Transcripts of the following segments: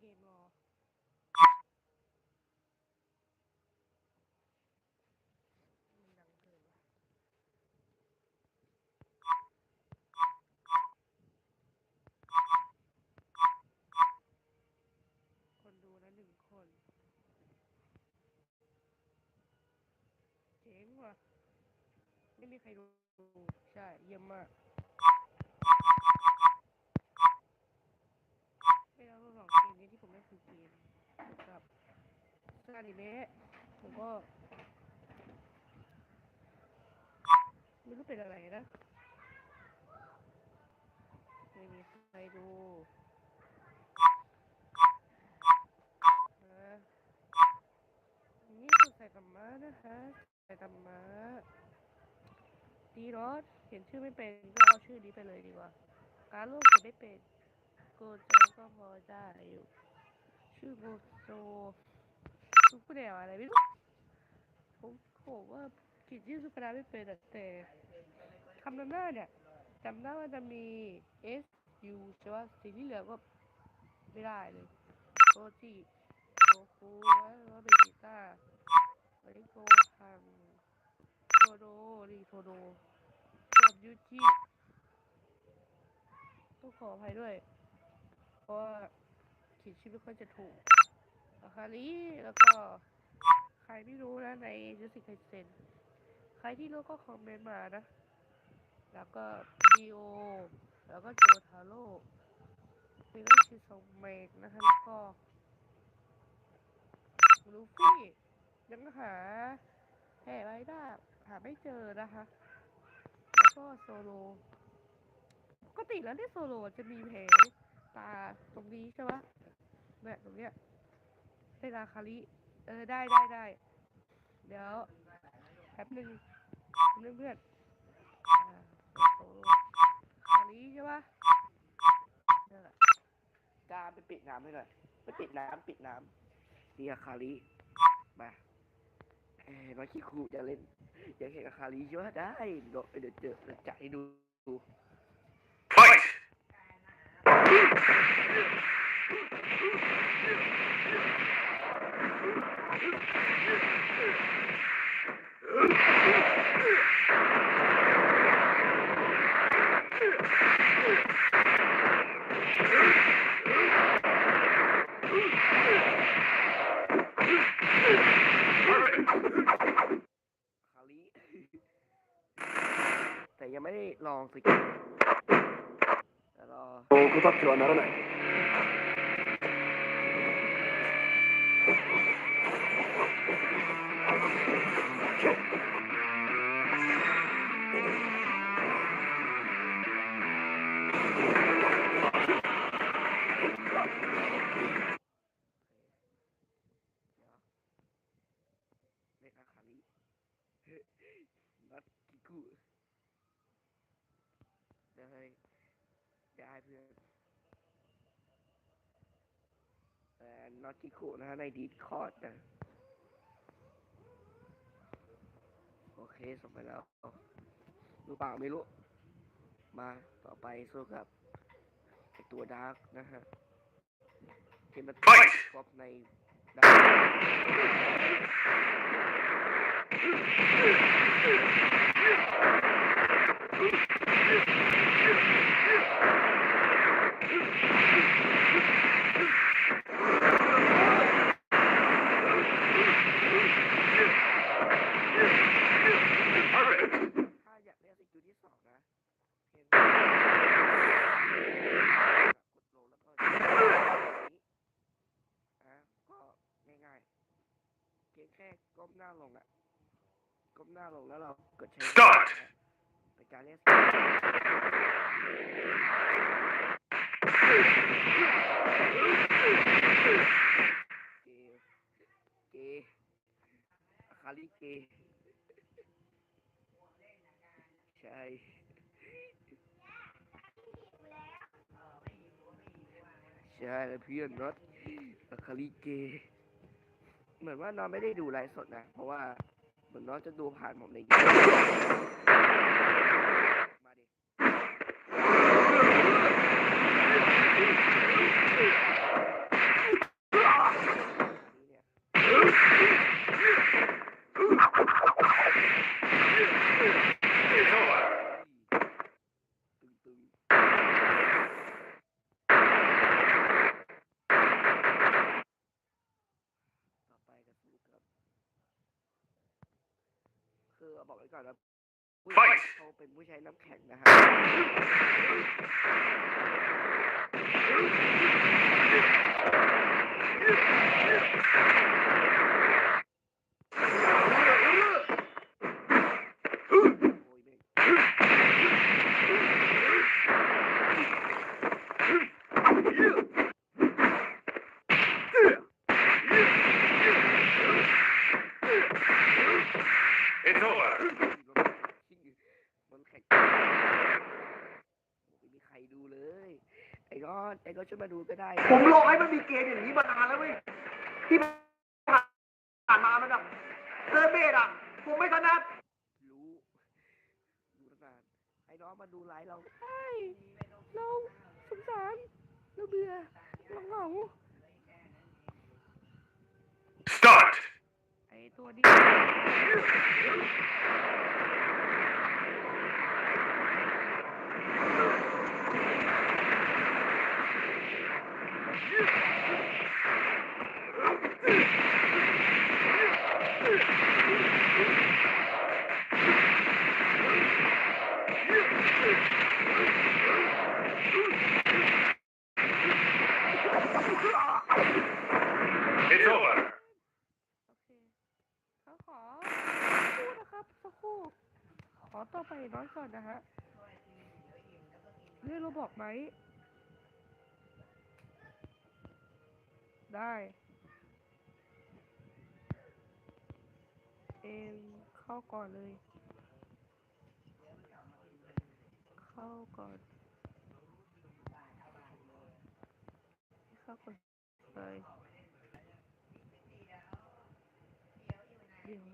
เกมรอมันดังเกินว่ะคนดูนะหนึ่งคนเจ๋งว่ะ ไม่มีใครดู ใช่ เยี่ยมมาก คือเกมกับซาดิเมะผมก็ไม่รู้เป็นอะไรนะ ไม่มีใครดูนี่คือใส่ธรรมะนะคะใส่ธรรมะดีรอดเขียนชื่อไม่เป็นก็เอาชื่อนี้ไปเลยดีกว่า การโลกเขียนไม่เป็นโกโจก็พอได้อยู่ ชื่อโกโจซุปเปอร์แนวอะไรไม่รู้ผมผมว่าเขียนชื่อซุปเปอร์แนวไม่เป็นแต่คำนำหน้าเนี่ยจำได้ว่าจะมี S U ใช่ป่ะสิ่งที่เหลือก็ไม่ได้เลยโกจิโกคูแล้วก็เบจิต้าไอโกฮังโทโดรีโทโดกับยูจิต้องขออภัยด้วย เพราะ ว่าเขียนชื่อไม่ค่อยจะถูกอาคาริแล้วก็ใครไม่รู้นะในยูสิไคเซนใครที่รู้ก็คอมเมนต์มานะ แล้วก็ดีโอแล้วก็โจทาโร่มีเรื่องชื่อซองเมกนะคะแล้วก็ลูฟี่ยังหาแผลไว้ได้หาไม่เจอนะคะ แล้วก็โซโลปกติแล้วเนี่ยโซโลจะมีแผลตาตรงนี้ใช่ปะ เนี่ยตรงเนี้ยเวลาคาริเออได้ได้ได้ เดี๋ยวแป๊บหนึ่งแป๊บนึงเพื่อนอ่าลคาริใช่ปะนั่นแหละจามไปปิดน้ำให้หน่อยไปปิดน้ำปิดน้ำนี่อาคาริมาเอ้ยน้อยขี้คูจะเล่นอยากเห็นอาคาริใช่ไหมได้เดี๋ยวเดี๋ยวเจอเดี๋ยวจัดให้ดู แต่ยังไม่ได้ลองสกิลแต่รอโอ้กูตัดเถื่อนาแล้วไหน นัดกิกุได้ได้เพื่อนเอ่อนัดกิกุนะฮะในดีดคอร์ดนะ โอเคส่งไปแล้วรู้เปล่าไม่รู้ มาต่อไปสู้กับไอตัวดาร์กนะฮะที่มัน Fight! ครบในดาร์ก ถ้าอยากเล่นสกิลที่สองนะเห็นกดลแล้วก็อะก็ง่ายๆเพียงแค่ก้มหน้าลงอะ ก้มหน้าลงแล้วเรากดใช้ Start เป็นการเล่นสกิลเกเกอาคาริเกใช่ใช่แล้วเพื่อนน็อตอาคาริเกเหมือนว่านอนไม่ได้ดูไลฟ์สดนะ เพราะว่า เหมือนน้องจะดูผ่านผมในยูทูบมาดิ บอกไว้ก่อนนะผู้ Fight เขาเป็นผู้ใช้น้ำแข็งนะฮะ โอ้ยแม่ง It's over. มันแข็งไม่มีใครดูเลย ไอ้ ก้อนไอ้ก้อนช่วยมาดูก็ได้นะผมรอให้มันมีเกมอย่างนี้มานานแล้วเว้ยที่ผ่านมามันแบบเซอร์เบดอะ ผมไม่ถนัดรู้ดูตั้งนานไอ้น้องมาดูไลฟ์เราใช่เราสงสารเราเบื่อเราเหงา Start. ไอ้ตัวนี้ It's over. โอเคเขาขอพูดนะครับสักครู่ ขอต่อไปน้อยก่อนนะฮะ เรื่องเราบอกไหมได้เองเข้าก่อนเลย เข้าก่อนเข้าก่อนเลยเดี๋ยว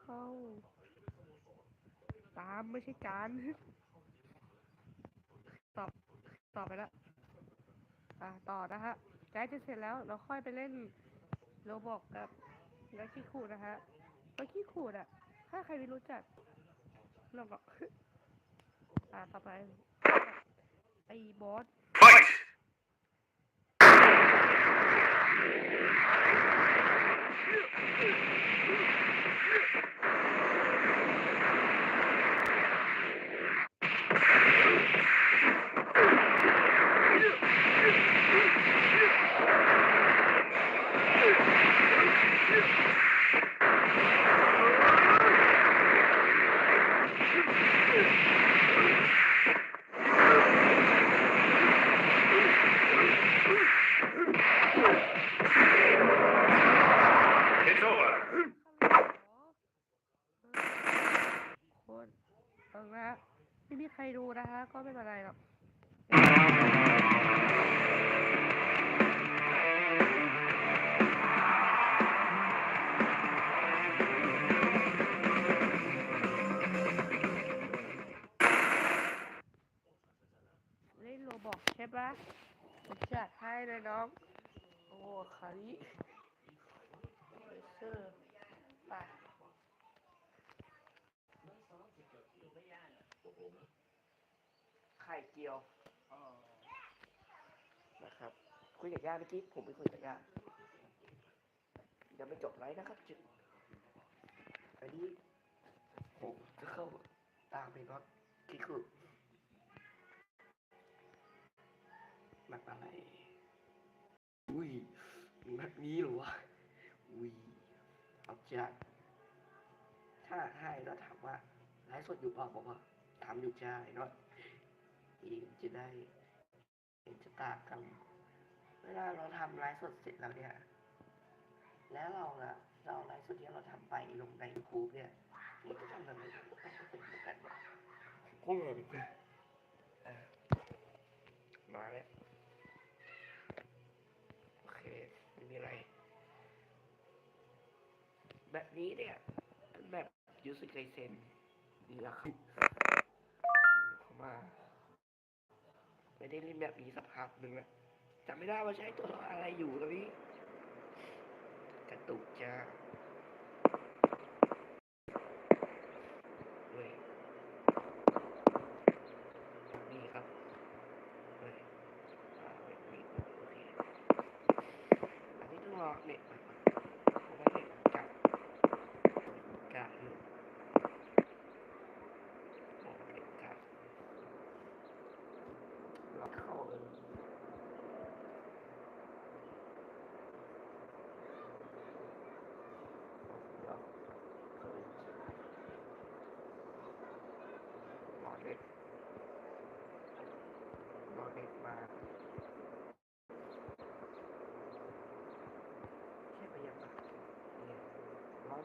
เข้า ตามไม่ใช่การ ตอบไปแล้วอะต่อนะฮะใกล้จะเสร็จแล้วเราค่อยไปเล่นโรบอกกับลักกี้ขูดนะฮะลักกี้ขูดอะ ถ้าใครไม่รู้จักเราบอกอะต่อไปไอ้บอส ไข่เจียวนะครับ คุยกับย่าเมื่อกี้ผมไปคุยกับย่ายังไม่จบไลฟ์นะครับจุดอันนี้ผมจะเข้าตามไปน็อตที่คือแบบอะไร อุ้ยแบบนี้เหรอวะ อุ้ยเอาจะถ้าให้แล้วถามว่าไลฟ์สดอยู่เปล่าบอกว่า ถามอยู่ใช่เนาะอีกจะได้เห็นชะตากรรมเวลาเราทำไลฟ์สดเสร็จแล้วเนี่ย แล้วเราอะเราไลฟ์สดที่เราทำไปลงในยูทูบเนี่ยมันจะทำอะไรมันก็เป็นเหมือนกันวะก็เออมาแล้วโอเคไม่มีอะไร แบบนี้เนี่ยแบบยูสึไกเซนนี่แหละครับ มาไม่ได้เล่นแบบนี้สักพักหนึ่งแล้วจำไม่ได้ว่าใช้ตัวอะไรอยู่ตอนนี้กระตุกจ้า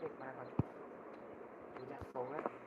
เช็คมาก่อนดูจากทรงแล้ว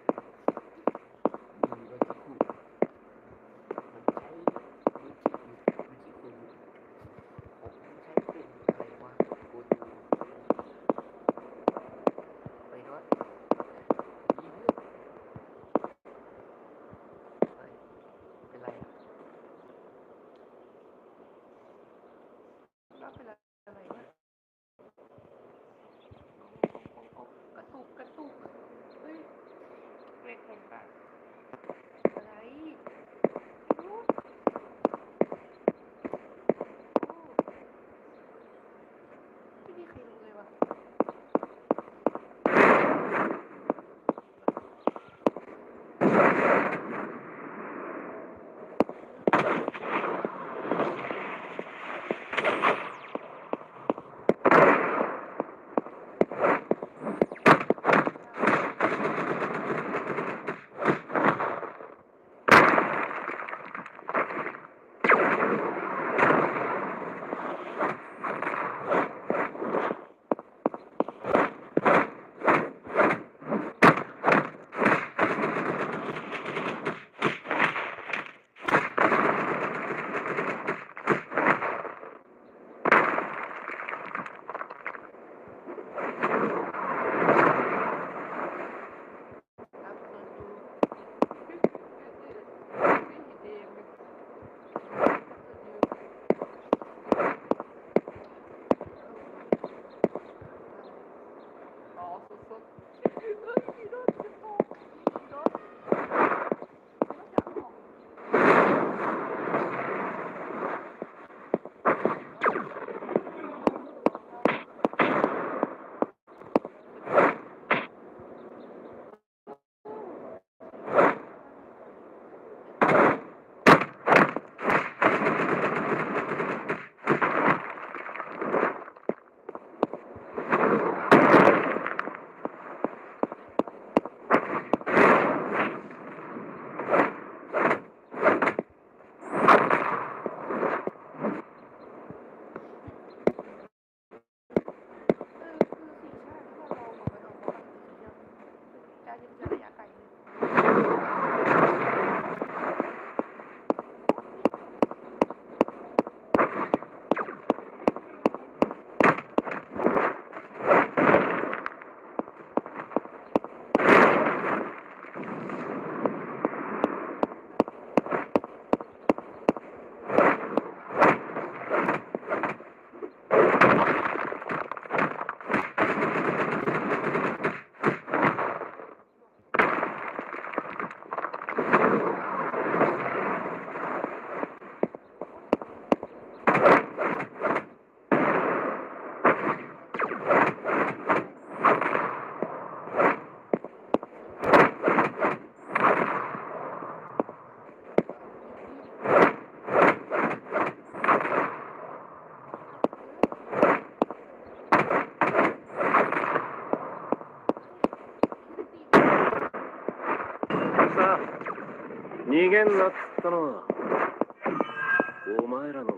げんなっつったのはお前らの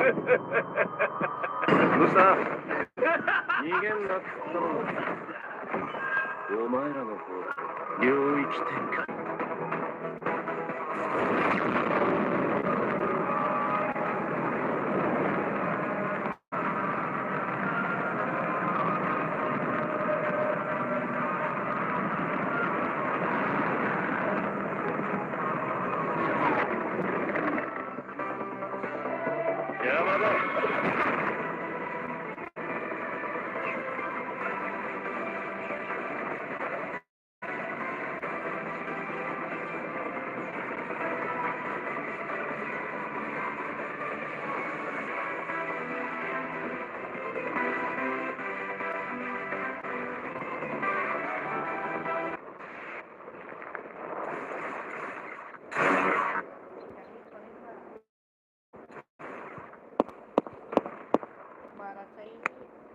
どうした？逃げんなっつったのお前らの方領域展開 ม